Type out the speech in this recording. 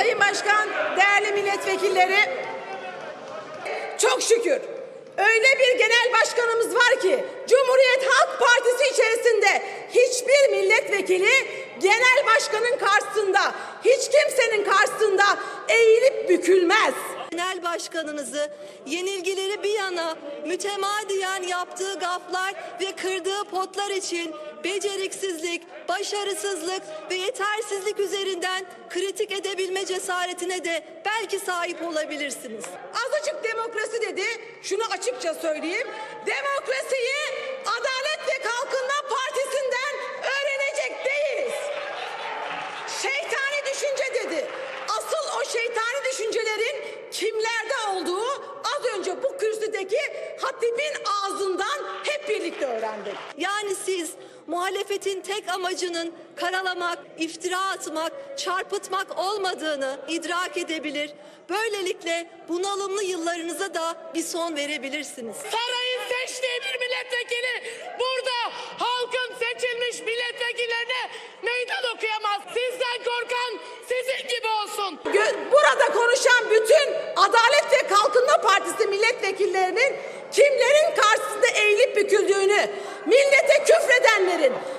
Sayın Başkan, değerli milletvekilleri, çok şükür öyle bir genel başkanımız var ki Cumhuriyet Halk Partisi içerisinde hiçbir milletvekili genel başkanın karşısında, hiç kimsenin karşısında eğilip bükülmez. Genel başkanınızı yenilgileri bir yana mütemadiyen yaptığı gaflar ve kırdığı potlar için beceriksizlik, başarısızlık ve yetersizlik üzerinden kritik edebilme cesaretine de belki sahip olabilirsiniz. Azıcık demokrasi dedi. Şunu açıkça söyleyeyim. Demokrasiyi Adalet ve Kalkınma Partisi'nden öğrenecek değiliz. Şeytani düşünce dedi. Asıl o şeytani düşüncelerin kimlerde olduğu az önce bu kürsüdeki hatibin ağzından hep birlikte öğrendik. Yani siz muhalefetin tek amacının karalamak, iftira atmak, çarpıtmak olmadığını idrak edebilir. Böylelikle bunalımlı yıllarınıza da bir son verebilirsiniz. Sarayın seçtiği bir milletvekili burada halkın seçilmiş milletvekillerine meydan okuyamaz. Sizden excited